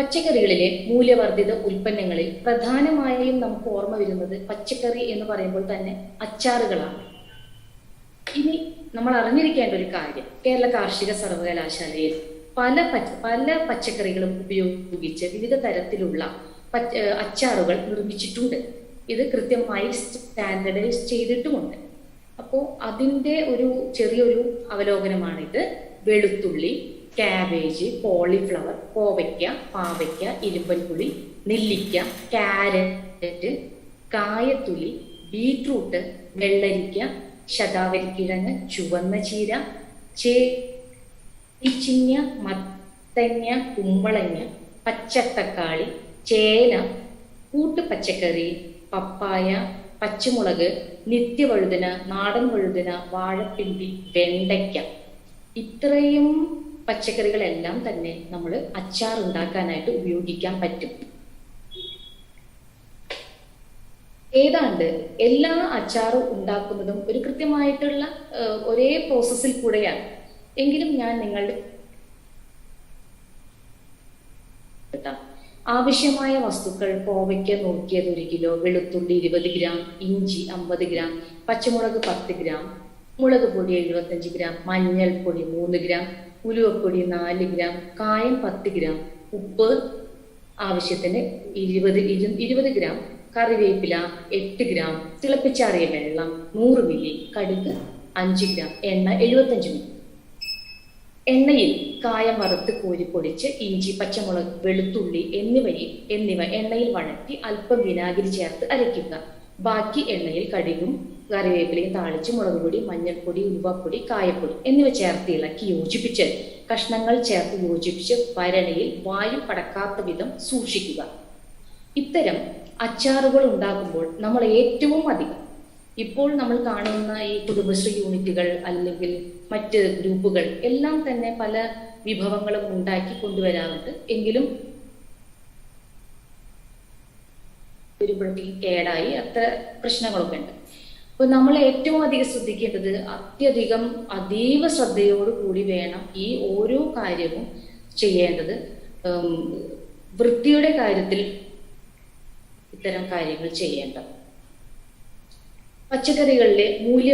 പച്ചക്കറികളിലെ മൂല്യവർദ്ധിത ഉൽപ്പന്നങ്ങളിൽ പ്രധാനമായും നമുക്ക് ഓർമ്മ വരുന്നത് പച്ചക്കറി എന്ന് പറയുമ്പോൾ തന്നെ അച്ചാറുകളാണ്. ഇനി നമ്മൾ അറിഞ്ഞിരിക്കേണ്ട ഒരു കാര്യം കേരള കാർഷിക സർവകലാശാലയിൽ പല പല പച്ചക്കറികളും ഉപയോഗിച്ച് വിവിധ തരത്തിലുള്ള അച്ചാറുകൾ നിർമ്മിച്ചിട്ടുണ്ട്. ഇത് കൃത്യമായി സ്റ്റാൻഡർഡൈസ് ചെയ്തിട്ടുമുണ്ട്. അപ്പോൾ അതിന്റെ ഒരു ചെറിയൊരു അവലോകനമാണിത്. വെളുത്തുള്ളി കാബേജ് കോളിഫ്ലവർ കോവയ്ക്ക പാവയ്ക്ക ഇരുമ്പൻപുളി നെല്ലിക്ക ക്യാരറ്റ് കായത്തുലി ബീട്രൂട്ട് വെള്ളരിക്ക ശതാവരിക്കിഴങ്ങ് ചുവന്ന ചീര ചേച്ചിഞ്ഞ മത്തങ്ങ കുമ്പളങ്ങ പച്ചത്തക്കാളി ചേന കൂട്ടുപച്ചക്കറി പപ്പായ പച്ചമുളക് നിത്യവഴുതന നാടൻ വഴുതന വാഴപ്പിണ്ടി വെണ്ടയ്ക്ക. ഇത്രയും പച്ചക്കറികളെല്ലാം തന്നെ നമ്മൾ അച്ചാർ ഉണ്ടാക്കാനായിട്ട് ഉപയോഗിക്കാൻ പറ്റും ഏതാണ്ട് എല്ലാ അച്ചാറും ഉണ്ടാക്കുന്നതും ഒരു കൃത്യമായിട്ടുള്ള ഒരേ പ്രോസസ്സിൽ കൂടെയാണ് എങ്കിലും ഞാൻ നിങ്ങളുടെ. ആവശ്യമായ വസ്തുക്കൾ കോവയ്ക്ക് നോക്കിയത് ഒരു കിലോ വെളുത്തുള്ളി ഇരുപത് ഗ്രാം ഇഞ്ചി അമ്പത് ഗ്രാം പച്ചമുളക് പത്ത് ഗ്രാം മുളക് പൊടി എഴുപത്തഞ്ച് ഗ്രാം മഞ്ഞൾപ്പൊടി മൂന്ന് ഗ്രാം ഉലുവപ്പൊടി നാല് ഗ്രാം കായം പത്ത് ഗ്രാം ഉപ്പ് ആവശ്യത്തിന് ഇരുപത് ഇരു- ഇരുപത് ഗ്രാം കറിവേപ്പില എട്ട് ഗ്രാം തിളപ്പിച്ചാറിയ വെള്ളം നൂറ് മില്ലി കടുക് അഞ്ച് ഗ്രാം എണ്ണ എഴുപത്തഞ്ച് മില്ലി. എണ്ണയിൽ കായം വറുത്ത് കോരി പൊടിച്ച് ഇഞ്ചി പച്ചമുളക് വെളുത്തുള്ളി എന്നിവയിൽ എന്നിവ എണ്ണയിൽ വഴറ്റി അല്പം വിനാഗിരി ചേർത്ത് അരയ്ക്കുക. ബാക്കി എണ്ണയിൽ കടുകും കറിവേപ്പിലയും താളിച്ച് മുളക് പൊടി മഞ്ഞൾപ്പൊടി ഉലുവപ്പൊടി കായപ്പൊടി എന്നിവ ചേർത്ത് ഇളക്കി യോജിപ്പിച്ച് കഷ്ണങ്ങൾ ചേർത്ത് യോജിപ്പിച്ച് വരണയിൽ വായു കടക്കാത്ത വിധം സൂക്ഷിക്കുക. ഇത്തരം അച്ചാറുകൾ ഉണ്ടാകുമ്പോൾ നമ്മൾ ഏറ്റവും അധികം ഇപ്പോൾ നമ്മൾ കാണുന്ന ഈ കുടുംബശ്രീ യൂണിറ്റുകൾ അല്ലെങ്കിൽ മറ്റ് ഗ്രൂപ്പുകൾ എല്ലാം തന്നെ പല വിഭവങ്ങളും ഉണ്ടാക്കി കൊണ്ടുവരാറുണ്ട്. എങ്കിലും വരുമ്പോഴത്തേക്കും കേടായി അത്ര പ്രശ്നങ്ങളൊക്കെ ഉണ്ട് അപ്പൊ നമ്മൾ ഏറ്റവും അധികം ശ്രദ്ധിക്കേണ്ടത് അത്യധികം അതീവ ശ്രദ്ധയോട് കൂടി വേണം ഈ ഓരോ കാര്യവും ചെയ്യേണ്ടത്. വൃത്തിയുടെ കാര്യത്തിൽ ഇത്തരം കാര്യങ്ങൾ ചെയ്യേണ്ടത്. പച്ചക്കറികളിലെ മൂല്യ